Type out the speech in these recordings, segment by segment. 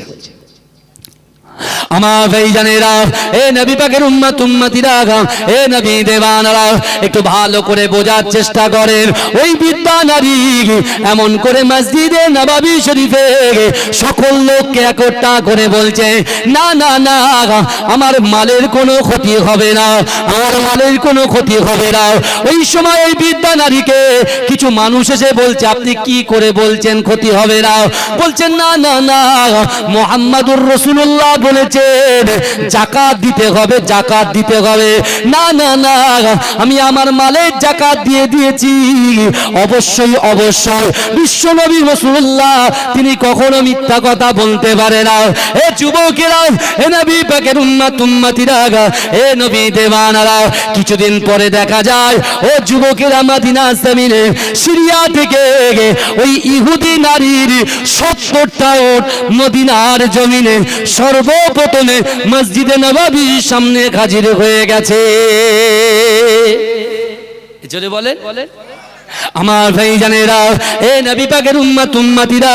বলছে আমার ভাইজানেরা এ নবী পাকের উম্মত, উম্মতিরা এ নবী একটু ভালো করে বোঝার চেষ্টা করেন। ওই বিদ্যা নারী এমন করে মসজিদে নবাবী শরীফে সকল লোককে করে বলছে, না না না আমার মালের কোনো ক্ষতি হবে না, আমার মালের কোনো ক্ষতি হবে না। ওই সময় ওই বিদ্যা নারীকে কিছু মানুষ এসে বলছে, আপনি কি করে বলছেন ক্ষতি হবে না? বলছেন না না না মোহাম্মদুর রসুল্লাহ বলেছেন জাকাত দিতে হবে, জাকাত দিতে হবে। না না না, আমি আমার মালের জাকাত দিয়ে দিয়েছি। অবশ্যই অবশ্যই। রসুল্লাহ তিনি কখনো মিথ্যা কথা বলতে পারে না। এ যুবকেরা, এ নবী এ নবী কিছুদিন পরে দেখা যায়, ও যুবকেরা মাদিনা সিরিয়া থেকে ওই ইহুদি নারীর সত্তরটা মদিনার জমিনে সর্বপ্রথমে মসজিদে নবাবির সামনে হাজির হয়ে গেছে। জোরে বলেন। আমার ভাই জানেরা, এ নবী পাকের উম্মত, উম্মতিরা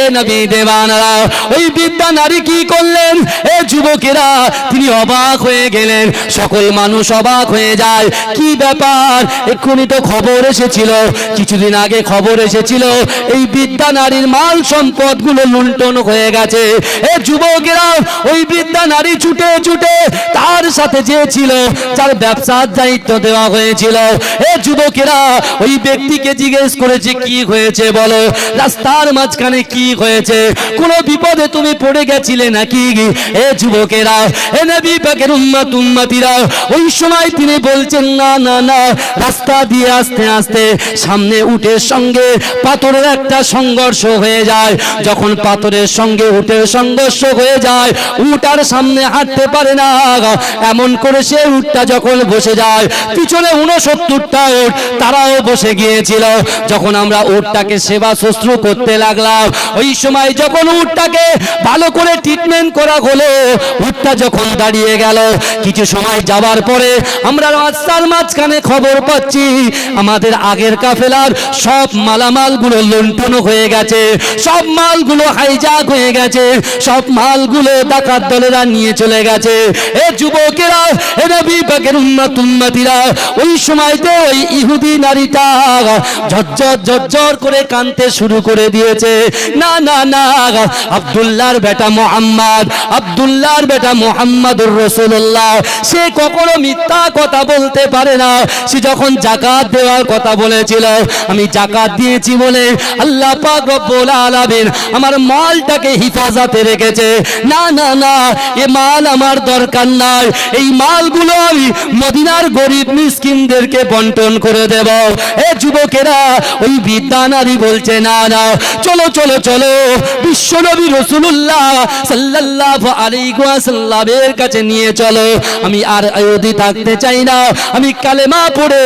এ নবী দেওয়ানারা, ওই বিদ্যা নারী কি করলেন? এ যুবকেরা, তিনি অবাক হয়ে গেলেন। সকল মানুষ অবাক হয়ে যায়। কি ব্যাপার? এক্ষুনি তো খবর এসেছিল, কিছুদিন আগে খবর এসেছিল, এই বিদ্যা নারীর মাল সম্পদগুলো লুণ্ঠন হয়ে গেছে। এ যুবকেরা, ওই বিদ্যা নারী ছুটে ছুটে তার সাথে যে ছিল, যার ব্যবসার দায়িত্ব দেওয়া হয়েছিল। এ যুবকেরা, ওই ব্যক্তিকে জিজ্ঞেস করেছে কি হয়েছে বলো? রাস্তার মাঝখানে কি হয়েছে? কোন বিপদে তুমি পড়ে গেছিলে নাকি? এ যুবকেরা, এ নবী পাকের উম্মত, উম্মতিরা, ওই সময় তিনি বলছেন, না না না, রাস্তা দিয়ে আস্তে আস্তে সামনে উঠের সঙ্গে পাথরের একটা সংঘর্ষ হয়ে যায়। যখন পাথরের সঙ্গে উঠের সংঘর্ষ হয়ে যায় উটার সামনে হাঁটতে পারে না। এমন করে সে উটটা যখন বসে যায়, পিছনে উনসত্তরটা উট, তারাও বসে গিয়েছিল। যখন আমরা উটটাকে সেবা শুশ্রূ করতে লাগলাম, ওই সময় যখন উটটাকে ভালো করে ট্রিটমেন্ট করা হলো, উটটা যখন দাঁড়িয়ে গেল, কিছু সময় যাওয়ার পরে আমরা রাস্তার মাঝখানে খবর পাচ্ছি, আমাদের আগের কাফেলার সব মালামালগুলো লুণ্ঠন হয়ে গেছে, সব মালগুলো হাইজাক হয়ে গেছে, সব মালগুলো ডাকাত দলেরা নিয়ে চলে গেছে। এ যুবকেরা, এ নবী পাকের উম্মত ওই সময়তে ওই ইহুদি নারীটা ঝরঝর ঝরঝর করে কানতে শুরু করে দিয়েছে। না না না আব্দুল্লাহর বেটা মোহাম্মদ, আব্দুল্লাহর বেটা মোহাম্মদুর রসুল্লাহ সে কখনো মিথ্যা কথা বলতে পারে না। সে যখন জাকাত দেওয়ার কথা বলেছিল, আমি জাকাত দিয়েছি বলে আল্লাহ পাক রব্বুল আলামিন আমার মালটাকে হিফাজতে রেখেছে। না না না, এ মাল আমার দরকার নাই। এই মালগুলো আমি মদিনার গরিব মিসকিনদেরকে বন্টন করে দেব। এ যুবকেরা, ওই বিদ্যা নারী বলছে, না না, চলো চলো চলো। বিশ্বনবী রসুল্লাহ সাল্লাল্লাহু আলাইহি ওয়াসাল্লামের কাছে নিয়ে চলো। আমি আর অয়োধি থাকতে চাই না। আমি কালেমা পড়ে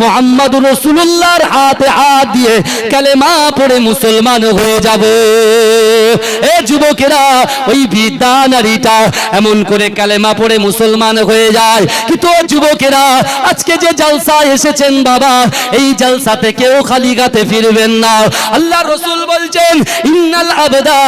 মোহাম্মদ রসুল্লাহর হাতে হাত দিয়ে কালেমা পড়ে মুসলমান হয়ে যাব। এ যুবকেরা, ওই বিদ্যা নারীটা এমন করে কালেমা পড়ে মুসলমান হয়ে যায়। কিন্তু যুবকেরা, আজকে যে জালসা এসেছেন বাবা, এই জালসাতে কেউ খালি গাতে ফিরবেন না। আল্লাহ রসুল বলছেন, ইন্নাল আবদা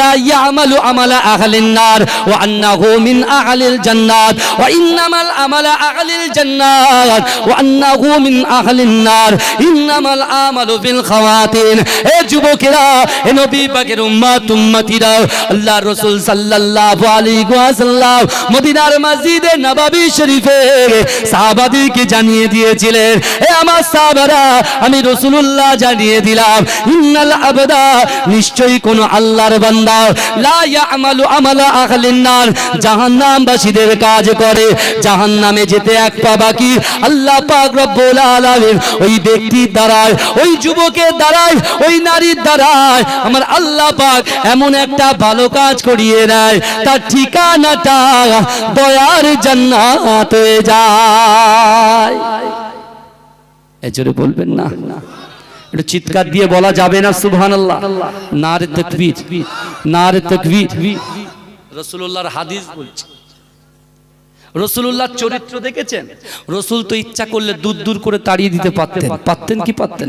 লা ইয়ামালু আমালা আহলিন নার ওয়া আন্নাহু মিন আহলিল জান্নাত ওয়া ইন্নামাল আমালা আহলিল জান্নাত ওয়া আন্নাহু মিন আহলিন নার। ইন্নামাল আমালু বিল খাওয়াতিন। এ যুবকেরা, এ নবী পাকের উম্মত, উম্মতিরা আল্লাহ রসুল সাল্লাল্লাহু আলাইহি ওয়াসাল্লাম মদিনার মসজিদে নববী শরীফে সাহাবাদেরকে জানিয়ে দিয়েছিলেন, এ আমার সাহাবারা আমি রসুলুল্লাহ জানিয়ে দিলাম, ইন্নাল আবদা নিশ্চয়ই কোন আল্লাহর বান্দা। লা আমালা আহলিন নার। কাজ করে, জাহান্নামে যেতে এক পা বাকি। আল্লাহ পাক রব্বুল আলামিন ওই ব্যক্তির দ্বারায়, ওই যুবকের দ্বারায়, ওই নারীর দ্বারায়, আমার আল্লাহ পাক এমন একটা ভালো কাজ করিয়ে নেয় তার ঠিকানাটা দয়ার জান্নাত হয়ে যায়। এজরে বলবেন না? একটু চিৎকার দিয়ে বলা যাবে না সুবহান আল্লাহ নারে তকবীর নারে তকবীর। রসুল্লাহর হাদিস বলছে। রসুল্লাহর চরিত্র দেখেছেন? রসুল তো ইচ্ছা করলে দূর দূর করে তাড়িয়ে দিতে পারতেন। পারতেন কি পারতেন?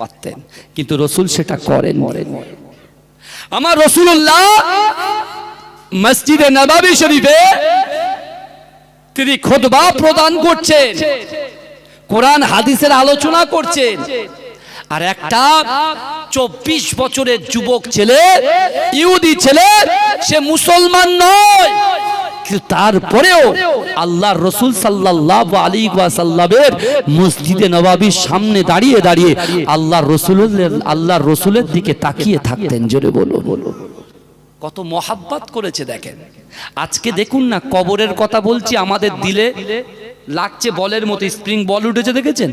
পারতেন। কিন্তু রসুল সেটা করেন আমার রসুল্লাহ মসজিদে নবাবি শরীফে তিনি খোদবা প্রদান করছেন। কোরআন হাদিসের আলোচনা করছেন। আর একটা চব্বিশ বছরের যুবক ছেলে, ইহুদি ছেলে, সে মুসলমান নয়। তারপরেও আল্লাহ রসুল সাল্লাহ আলী সাল্লামের মসজিদে নবাবির সামনে দাঁড়িয়ে দাঁড়িয়ে আল্লাহ রসুলের আল্লাহ রসুলের দিকে তাকিয়ে থাকতেন, জোরে বলো বলো কত মহাব্বাত করেছে দেখেন। আজকে দেখুন না, কবরের কথা বলছি আমাদের দিলে লাগছে বলের মতো, স্প্রিং বল উঠেছে দেখেছেন?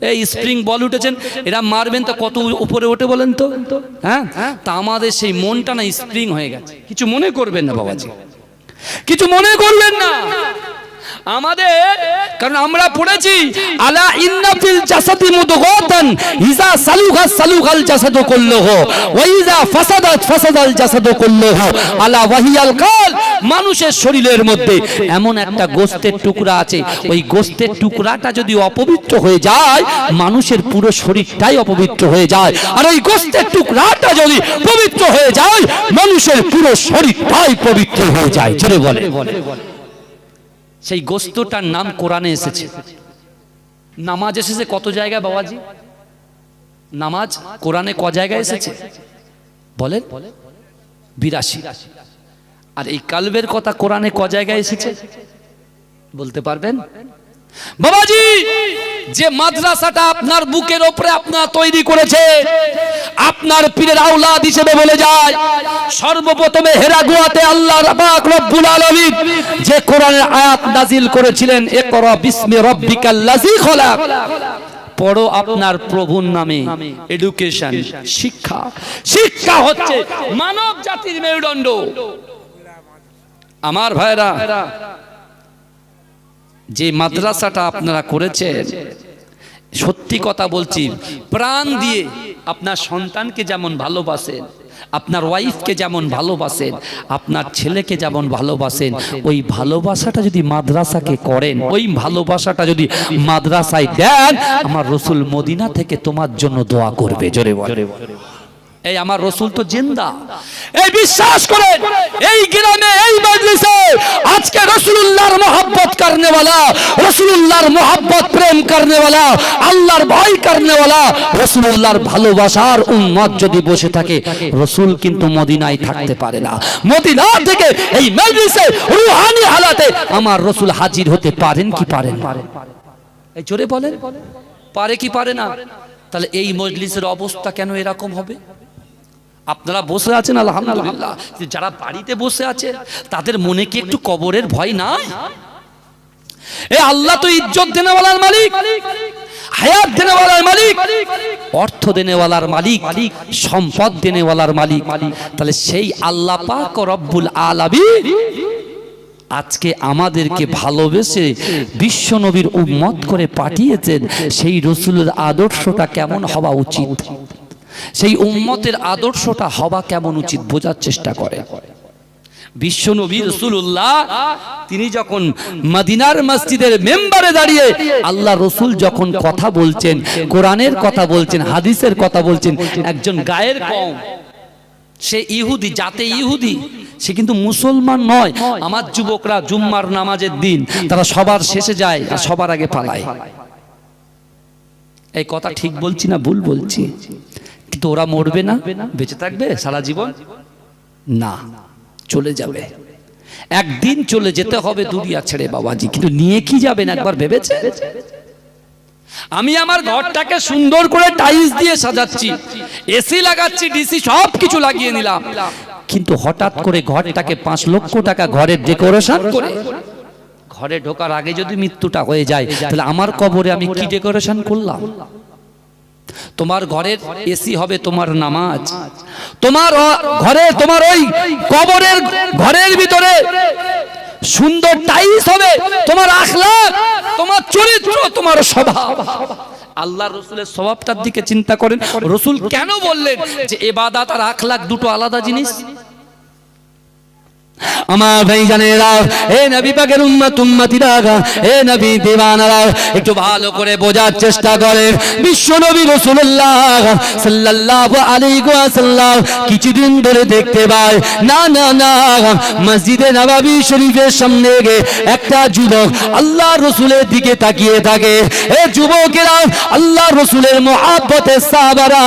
এই স্প্রিং বল উঠেছেন, এরা মারবেন তো কত উপরে ওঠে বলেন তো? হ্যাঁ? তা আমাদের সেই মনটা না স্প্রিং হয়ে গেছে। কিছু মনে করবেন না বাবাজি। কিছু মনে করবেন না। আমাদের, কারণ আমরা পড়েছি, আলা ইন্না ফিল জাসাদি মুদগাতান, ইজা সালুহা সালুহাল জাসাদু ওয়া ইজা ফাসাদাত ফাসাদাল জাসাদু আলা ওয়াহিয়াল কাল, মানুষের শরীরের মধ্যে এমন একটা গোস্তের টুকরা আছে, ওই গোস্তের টুকরাটা যদি অপবিত্র হয়ে যায়, মানুষের পুরো শরীরটাই অপবিত্র হয়ে যায়। আর ওই গোস্তের টুকরাটা যদি পবিত্র হয়ে যায়, মানুষের পুরো শরীরটাই পবিত্র হয়ে যায়। জোরে বলে সেই গোস্তটার নাম কোরআনে এসেছে। নামাজ এসেছে কত জায়গায় বাবাজি? নামাজ কোরআনে ক জায়গায় এসেছে? বলেন। বিরাশি। আর এই কালবের কথা কোরআনে ক জায়গায় এসেছে? বলতে পারবেন? বাবাজি, যে মাদ্রাসাটা আপনার বুকের ওপরে আপনার তৈরি করেছে আপনার পীরের আওলাদ হিসেবে বলে যায়, সর্বপ্রথমে হেরাগুয়াতে আল্লাহ রাবাক রব্বুল আলামিন যে কোরআনের আয়াত নাজিল করেছিলেন, ইকরা বিসমি রাব্বিকাল্লাযী খলাক। পড়ো আপনার প্রভুর নামে এডুকেশন শিক্ষা। শিক্ষা হচ্ছে মানব জাতির মেরুদণ্ড। আমার ভাইরা, যে মাদ্রাসাটা আপনারা করেছেন, সত্যি কথা বলছি, প্রাণ দিয়ে আপনার সন্তানকে যেমন ভালোবাসেন, আপনার ওয়াইফকে যেমন ভালোবাসেন, আপনার ছেলেকে যেমন ভালোবাসেন, ওই ভালোবাসাটা যদি মাদ্রাসাকে করেন, ওই ভালোবাসাটা যদি মাদ্রাসায় দেন, আমার রসুল মদিনা থেকে তোমার জন্য দোয়া করবে, জোরে বলে এই আমার রসুল তো জিন্দা। এই বিশ্বাস করে এই গ্রামে এই মজলিসে আজকে রসুল্লাহর মোহাব্বত করনেওয়ালা রসুল্লাহর মোহাব্বত প্রেম করনে করনেওয়ালা আল্লাহর ভয় করনে করনেওয়ালা রসুল্লাহর ভালোবাসার উন্মত যদি বসে থাকে রসুল কিন্তু মদিনায় থাকতে পারে না। মদিনা থেকে এই মজলিসে রুহানি হালাতে আমার রসুল হাজির হতে পারেন কি পারেন এই জোরে বলেন পারে কি পারে না? তাহলে এই মজলিসের অবস্থা কেন এরকম হবে? আপনারা বসে আছেন আলহামদুলিল্লাহ। যারা বাড়িতে বসে আছে তাদের মনে কি একটু কবরের ভয় নাই এ আল্লাহ তো ইজ্জত দেনেওয়ালার মালিক হায়াত দেনেওয়ালার মালিক অর্থ দেনেওয়ালার মালিক সম্পদ দেনেওয়ালার মালিক। তাহলে সেই আল্লাহ পাক ও রব্বুল আলামিন আজকে আমাদেরকে ভালোবেসে বিশ্ব নবীর উম্মত করে পাঠিয়েছেন। সেই রসুলের আদর্শটা কেমন হওয়া উচিত? সেই উম্মতের আদর্শটা হওয়া কেমন উচিত বোঝার চেষ্টা করে। বিশ্ব নবী রসুল্লাহ তিনি যখন মদিনার মসজিদের মেম্বারে দাঁড়িয়ে আল্লাহ রসুল যখন কথা বলছেন, কোরআনের কথা বলছেন, হাদিসের কথা বলছেন, একজন গায়ের কম সে ইহুদি যাতে ইহুদি, সে কিন্তু মুসলমান নয়। আমার যুবকরা জুম্মার নামাজের দিন তারা সবার শেষে যায় আর সবার আগে পালায়। এই কথা ঠিক বলছি না ভুল বলছি? কিন্তু ওরা মরবে না বেঁচে থাকবে সারা জীবন? না চলে যাবে। একদিন চলে যেতে হবে দুনিয়া ছেড়ে বাবাজি কিন্তু নিয়ে কি যাবেন একবার ভেবেছে আমি আমার ঘরটাকে সুন্দর করে টাইলস দিয়ে সাজাচ্ছি। এসি লাগাচ্ছি ডিসি সব কিছু লাগিয়ে নিলাম। কিন্তু হঠাৎ করে ঘরটাকে পাঁচ লক্ষ টাকা ঘরের ডেকোরেশন করে? ঘরে ঢোকার আগে যদি মৃত্যুটা হয়ে যায় তাহলে আমার কবরে আমি কি ডেকোরেশন করলাম? তোমার ঘরের এসি হবে তোমার নামাজ। তোমার ঘরে, তোমার ওই কবরের ঘরের ভিতরে সুন্দর টাইস হবে, তোমার আখলা তোমার চরিত্র, তোমার স্বভাব। আল্লাহ রসুলের স্বভাবটার দিকে চিন্তা করেন। রসুল কেন বললেন যে এবাদাত আর আখলাখ দুটো আলাদা জিনিস? আমার ভাই জানেরা এ নবী পাকের উম্মত উম্মতিরা এ নবী দিওয়ানারা একটু ভালো করে বোঝার চেষ্টা করেন। বিশ্ব নবী রাসূলুল্লাহ সাল্লাল্লাহু আলাইহি ওয়াসাল্লাম কিছুদিন ধরে দেখতে পায়, না না না, মসজিদে নববী শরীফের সামনে গিয়ে একটা যুবক আল্লাহ রসুলের দিকে তাকিয়ে থাকে। এ যুবকেরা আল্লাহ রসুলের মহাব্বতে সাহাবারা,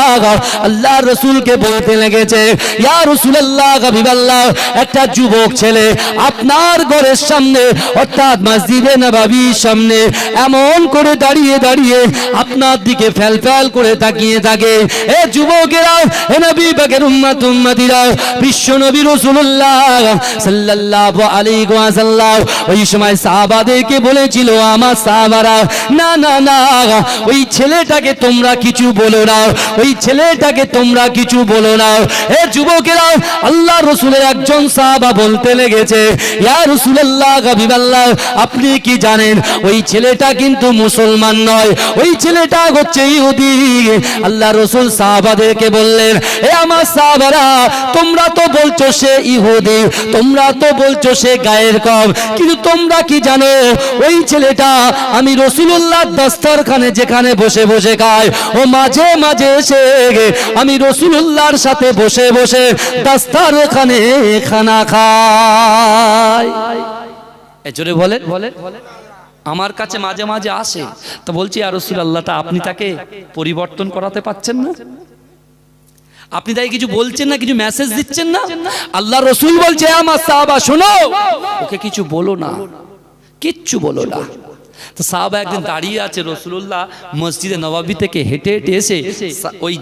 আল্লাহ রসুলকে বলতে লেগেছে, ইয়া রসুলাল্লাহ হাবিবাল্লাহ, একটা যুবক ছেলে আপনার ঘরের সামনে, অর্থাৎ মসজিদে নবাবির সামনে, এমন করে দাঁড়িয়ে দাঁড়িয়ে আপনার দিকে ফেল ফেল করে তাকিয়ে থাকে। এ যুবকেরা, এ নবী পাকের উম্মত, উম্মতিরা, বিশ্ব নবী রাসূলুল্লাহ সাল্লাল্লাহু আলাইহি ওয়াসাল্লাম, ওই সময় সাহাবাদেরকে বলেছিল, আমার সাহাবারা, না না না, ওই ছেলেটাকে তোমরা কিছু বলো না, ওই ছেলেটাকে তোমরা কিছু বলো না। এ যুবকেরা আল্লাহ রসুলের একজন সাহাবা বলতে লেগেছে আপনি কি জানেন, ওই ছেলেটা কিন্তু মুসলমান নয়, ওই ছেলেটা হচ্ছে ইহুদি। আল্লাহ রসুল সাহাবাদেরকে বললেন, এ আমার সাহাবারা, তোমরা তো বলছো সে ইহুদি, তোমরা তো বলছো সে গায়ের কম, কিন্তু তোমরা কি জানো, ওই ছেলেটা আমি রসুল্লাহ দস্তরখানে যেখানে বসে বসে খায় ও মাঝে মাঝে এসে আমি রসুল্লাহর সাথে বসে বসে দস্তরখানে খানা খায় জোরে বলেন। আমার কাছে মাঝে মাঝে আসে। তো বলছি আর রসুল আল্লাহটা আপনি তাকে পরিবর্তন করাতে পাচ্ছেন না? আপনি তাই কিছু বলছেন না কিছু মেসেজ দিচ্ছেন না? আল্লাহ রসুল বলছে আমার সাহাবা শোনো। ওকে কিছু বলো না। কিচ্ছু বলো না। তো সাহাবা একদিন দাঁড়িয়ে আছে রসুল্লাহ মসজিদে নবাবী থেকে হেঁটে হেঁটে এসে ওই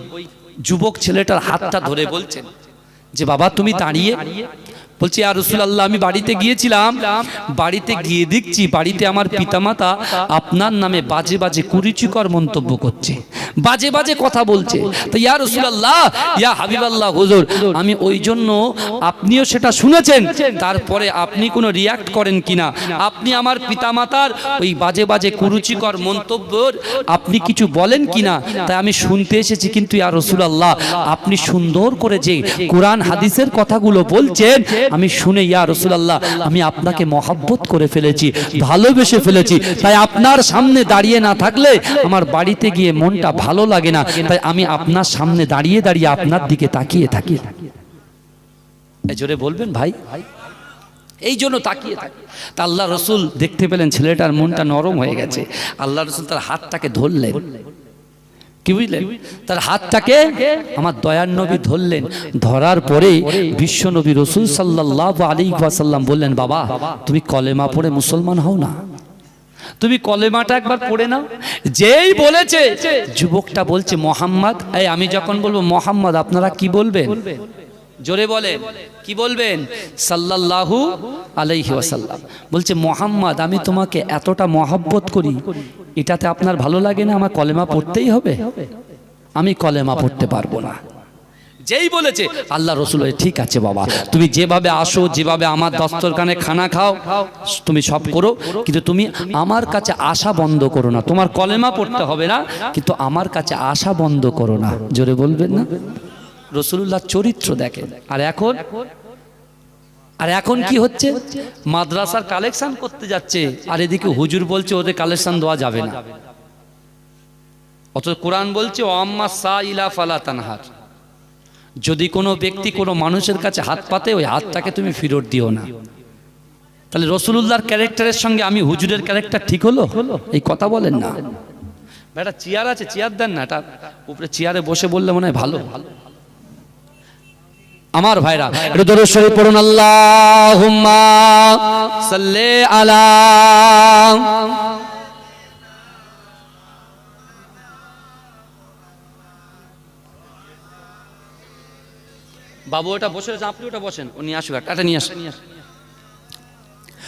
যুবক ছেলেটার হাতটা ধরে বলছেন যে বাবা তুমি দাঁড়িয়ে বলছি আর রসুল আল্লাহ আমি বাড়িতে গিয়েছিলাম। বাড়িতে গিয়ে দেখছি বাড়িতে আমার পিতামাতা আপনার নামে বাজে বাজে কুরুচিকর মন্তব্য করছে। বাজে বাজে কথা বলছে। তো ইয়া রসুল আল্লাহ ইয়া হাবিব আল্লাহ হুজুর, আমি ওই জন্য আপনিও সেটা শুনেছেন। তারপরে আপনি কোনো রিয়াক্ট করেন কিনা? আপনি আমার পিতামাতার ওই বাজে বাজে কুরুচিকর মন্তব্যর আপনি কিছু বলেন কিনা? তাই আমি শুনতে এসেছি, কিন্তু ইয়া রসুল আল্লাহ আপনি সুন্দর করে যে কোরআন, হাদিসের কথাগুলো বলছেন আমি শুনে, ইয়া রসুলাল্লাহ, আমি আপনাকে মহাব্বত করে ফেলেছি, ভালোবেসে ফেলেছি। তাই আপনার সামনে দাঁড়িয়ে না থাকলে আমার বাড়িতে গিয়ে মনটা ভালো লাগে না। তাই আমি আপনার সামনে দাঁড়িয়ে দাঁড়িয়ে আপনার দিকে তাকিয়ে থাকি। জোরে বলবেন ভাই? এই জন্য তাকিয়ে থাকি। তা আল্লাহ রসুল দেখতে পেলেন ছেলেটার মনটা নরম হয়ে গেছে। আল্লাহ রসুল তার হাতটাকে ধরলেন। কি বুঝলেন? তার হাতটাকে আমার দয়ার নবী ধরলেন। ধরার পরে বিশ্ব নবী রসুল সাল্লাহ আলী সাল্লাম বললেন, বাবা, তুমি কলেমা পড়ে মুসলমান হও না। তুমি কলেমাটা একবার পড়ে নাও। যেই বলেছে, যুবকটা বলছে, মোহাম্মদ, এই আমি যখন বলব মোহাম্মদ, আপনারা কি বলবেন? জোরে বলে, কি বলবেন? সাল্লাল্লাহু আলাইহি ওয়াসাল্লাম। বলছে, মোহাম্মদ, আমি তোমাকে এতটা মহাব্বত করি, এটাতে আপনার ভালো লাগে না? আমার কলেমা পড়তেই হবে? আমি কলেমা পড়তে পারব না। যেই বলেছে, আল্লাহ রসুল ঠিক আছে বাবা, তুমি যেভাবে আসো, যেভাবে আমার দস্তরখানে খানা খাও, তুমি সব করো, কিন্তু তুমি আমার কাছে আশা বন্ধ করো না। তোমার কলেমা পড়তে হবে না, কিন্তু আমার কাছে আশা বন্ধ করো না। জোরে বলবেন না? রসুল্লাহ চরিত্র দেখেন। আর এখন? আর এখন কি হচ্ছে? মাদ্রাসার কালেকশন করতে যাচ্ছে। আর এদিকে হুজুর বলছে, ওদের কালেকশন দেওয়া যাবে না। অথচ কোরআন বলছে তানহার। যদি কোনো ব্যক্তি কোনো মানুষের কাছে হাত পাতে, ওই হাতটাকে তুমি ফেরত দিও না। তাহলে রসুলুল্লাহর ক্যারেক্টারের সঙ্গে আমি হুজুরের ক্যারেক্টার ঠিক হলো? হলো এই কথা বলেন না। একটা চেয়ার আছে, চেয়ার দেন না। এটা উপরে চেয়ারে বসে বললে মনে হয় ভালো ভালো। আমার ভাইরা দরুদ শরীফ পড়ুন আল্লাহুম্মা সাল্লি আলা বাবু ওটা বসে আছে আপনি ওটা বসেন উনি নিয়ে আসুক। একটা নিয়ে আসেন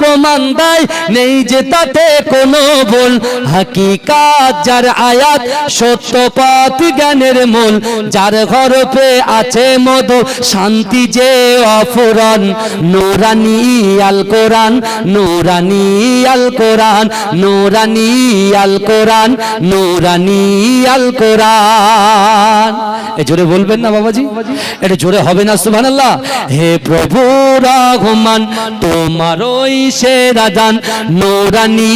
প্রমাণ দেয়। নেই যে তাতে কোনো ভুল। হাকিকা যার আয়াত সত্য পথ জ্ঞানের মূল। যার হরফে আছে মধু, শান্তি যে অফুরন। নোরানি আল কোরআন, নোরানি আল কোরআন, নোরানি আল কোরআন, নোরানি আল কোরআন। এ জোরে বলবেন না বাবাজি? এটা জোরে হবে না, সুবহানাল্লাহ। হে প্রভু রহমান তোমার ওই সেরা দান নোরানি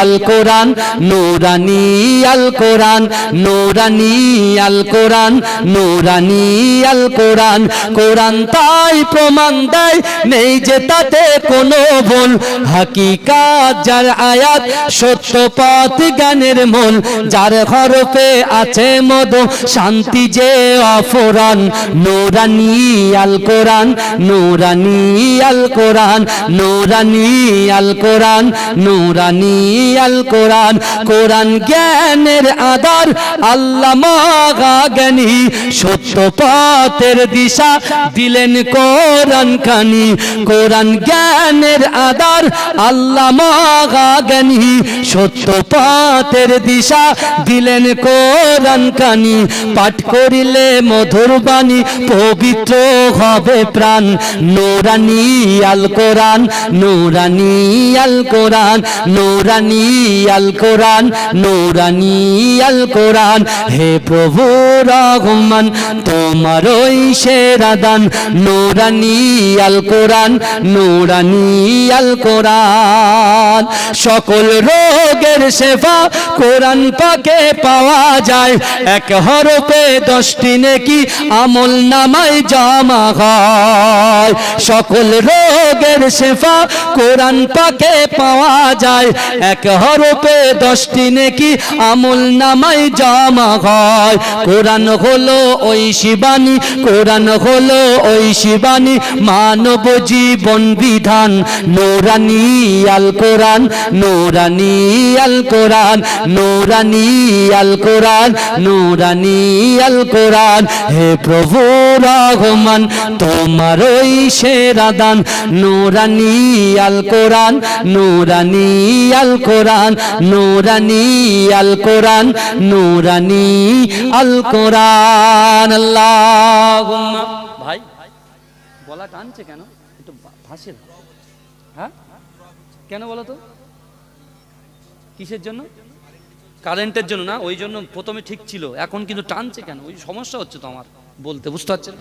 আল কোরআন, নোরানি আল কোরআন, নোরানি আল কোরআন, নোরানি আল কোরআন। কোরআন তাই প্রমাণ দেয়, নেই যে তাতে কোনো ভুল। হাকিকাত যার আয়াত, সত্য পথ মূল। যার হরফে আছে মধু, শান্তি যে অফুরান। নোরানি আল কোরআন, নোরানি আল কোরআন, নোরানি আল কোরআন, নোরানি আল কোরআন। কোরআন জ্ঞানের আধার আল্লাহ জ্ঞানী সত্য পথের দিশা দিলেন কোরআন খানি। কোরআন জ্ঞানের আধার আল্লাহ জ্ঞানী সত্য পথের দিশা দিলেন কোরআন খানি। পাঠ করিলে মধুর বাণী, পবিত্র হবে প্রাণ। নোরানি আল কোরআন নোরানি আল কোরআন, নোরানি আল কোরআন, নোরানি আল কোরআন। হে প্রভু রহমান, তোমার ওই সেরা দান, নোরানি আল কোরআন, নোরানি আল কোরআন। সকল রোগের সেবা কোরআন পাকে পাওয়া যায়। এক হরফে দশটি নেকি আমল নামায় জমা হয়। সকল রোগের সেবা কোরআন পাকে পাওয়া যায়। এক হরফে দশটি নেকি আমল নামায় জমা হয়। কোরআন হলো ওই শিবানী, কোরআন হলো ওই শিবানী, মানব জীবন বিধান। নোরানি আল কোরআন, নোরানি আল কোরআন, নোরানি আল কোরআন, নোরানি আল কোরআন। হে প্রভু রহমান, তোমার ওই সেরা দান। নোরানি আল কোরআন নোরানি আল কোরআন নোরানি আল কোরআন নোরানি আল কোরআন ভাই, গলা টানছে কেন? একটু ভাসে হ্যাঁ? কেন বলো তো? কিসের জন্য? কারেন্টের জন্য না, ওই জন্য প্রথমে ঠিক ছিল। এখন কিন্তু টানছে কেন? ওই সমস্যা হচ্ছে তো আমার বলতে, বুঝতে পারছেন?